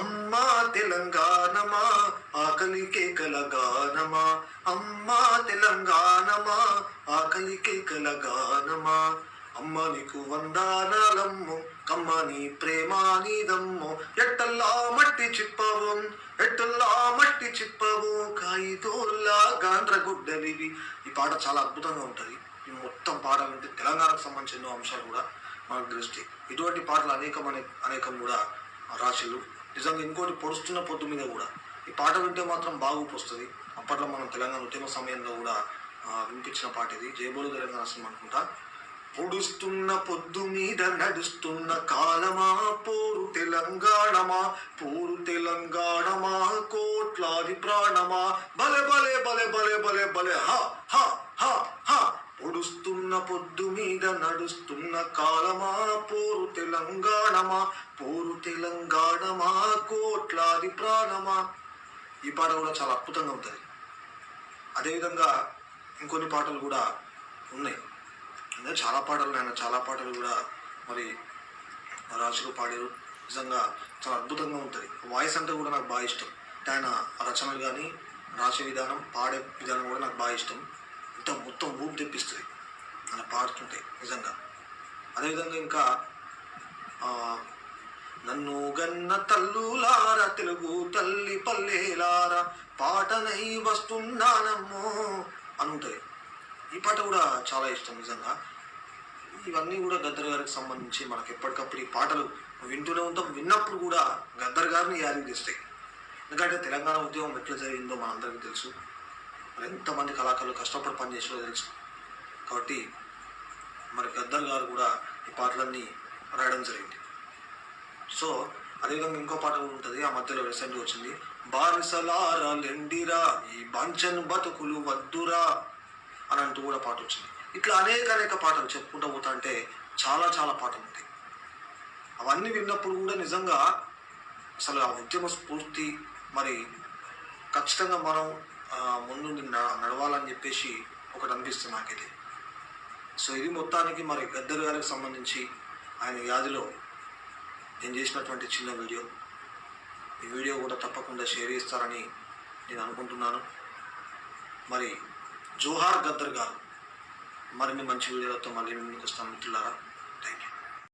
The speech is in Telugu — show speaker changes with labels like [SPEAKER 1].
[SPEAKER 1] అమ్మా తెలంగాణమా ఆకలికే కలగానమా అమ్మా తెలంగాణమా ఆకలికే కలగానమా అమ్మ నీకు వందానాలమ్ము కమ్మ నీ ప్రేమా నీదమ్ము. ఎట్టల్లా మట్టి చిప్పవు ఎట్టల్లా మట్టి చిప్పవు. కాయితోల్లా గాండ్ర గుడ్డలివి. ఈ పాట చాలా అద్భుతంగా ఉంటుంది. ఈ మొత్తం పాట వింటే తెలంగాణకు సంబంధించిన అంశాలు కూడా మనకు దృష్టి. ఇటువంటి పాటలు అనేకం అనే అనేకం కూడా రాశులు నిజంగా ఇంకోటి పొడుస్తున్న పొద్దు మీద కూడా. ఈ పాట వింటే మాత్రం బాగుపు వస్తుంది. అప్పట్లో మనం తెలంగాణ ఉద్యమ సమయంలో కూడా వినిపించిన పాట ఇది. జయబోలు తెలంగాణ సినిమా అనుకుంటా. పొడుస్తున్న పొద్దు మీద నడుస్తున్న కాలమా పోరు తెలంగాణమా పోరు తెలంగాణమా కోట్లాది ప్రాణమా. బలే బలే బలే బలే బలే బలే హా హా హ హ. పొడుస్తున్న పొద్దు మీద నడుస్తున్న కాలమా? పోరు తెలంగాణమా? పోరు తెలంగాణమా? కోట్లాది ప్రాణమా? ఈ పాట కూడా చాలా అద్భుతంగా ఉంటుంది. అదేవిధంగా ఇంకొన్ని పాటలు కూడా ఉన్నాయి. ఇంకా చాలా పాటలు ఆయన చాలా పాటలు కూడా మరి రాజులు పాడారు. నిజంగా చాలా అద్భుతంగా ఉంటుంది. వాయిస్ అంటే కూడా నాకు బాగా ఇష్టం. ఆయన రచనలు కానీ రాసే విధానం పాడే విధానం కూడా నాకు బాగా ఇష్టం. ఇంత మొత్తం ఊపు తెప్పిస్తుంది. అలా పాడుతుంటే నిజంగా. అదేవిధంగా ఇంకా నన్ను గన్న తల్లులార తెలుగు తల్లి పల్లెలార పాటనై వస్తున్నానమ్మో అని ఉంటుంది ఈ పాట కూడా చాలా ఇష్టం నిజంగా. ఇవన్నీ కూడా గద్దర్ గారికి సంబంధించి మనకు ఎప్పటికప్పుడు ఈ పాటలు వింటూనే ఉంటాం. విన్నప్పుడు కూడా గద్దర్ గారిని యాదికి తెస్తాయి. ఎందుకంటే తెలంగాణ ఉద్యమం ఎట్లా జరిగిందో మనందరికీ తెలుసు. ఎంతమంది కళాకారులు కష్టపడి పనిచేసారో తెలుసు. కాబట్టి మరి గద్దర్ గారు కూడా ఈ పాటలన్నీ రాయడం జరిగింది. సో అదేవిధంగా ఇంకో పాట కూడా ఉంటుంది. ఆ మధ్యలో రీసెంట్గా వచ్చింది. బానిసలారా లెండిరా ఈ బంచన్ బతుకులు వద్దురా అని అంటూ కూడా పాట వచ్చింది. ఇట్లా అనేక అనేక పాటలు చెప్పుకుంటూ పోతా అంటే చాలా చాలా పాటలు ఉంటాయి. అవన్నీ విన్నప్పుడు కూడా నిజంగా అసలు ఆ ఉద్యమ స్ఫూర్తి మరి ఖచ్చితంగా మనం ముందు న- నడవాలని చెప్పేసి ఒకటి అనిపిస్తుంది నాకైతే. సో ఇది మొత్తానికి మరి గద్దర్ గారికి సంబంధించి ఆయన వ్యాధిలో నేను చేసినటువంటి చిన్న వీడియో. ఈ వీడియో కూడా తప్పకుండా షేర్ చేస్తారని నేను అనుకుంటున్నాను. మరి జోహార్ గద్దర్ గారు మరిన్ని మంచి వీడియోలతో మళ్ళీ ముందుకు వస్తాను మిత్రులారా.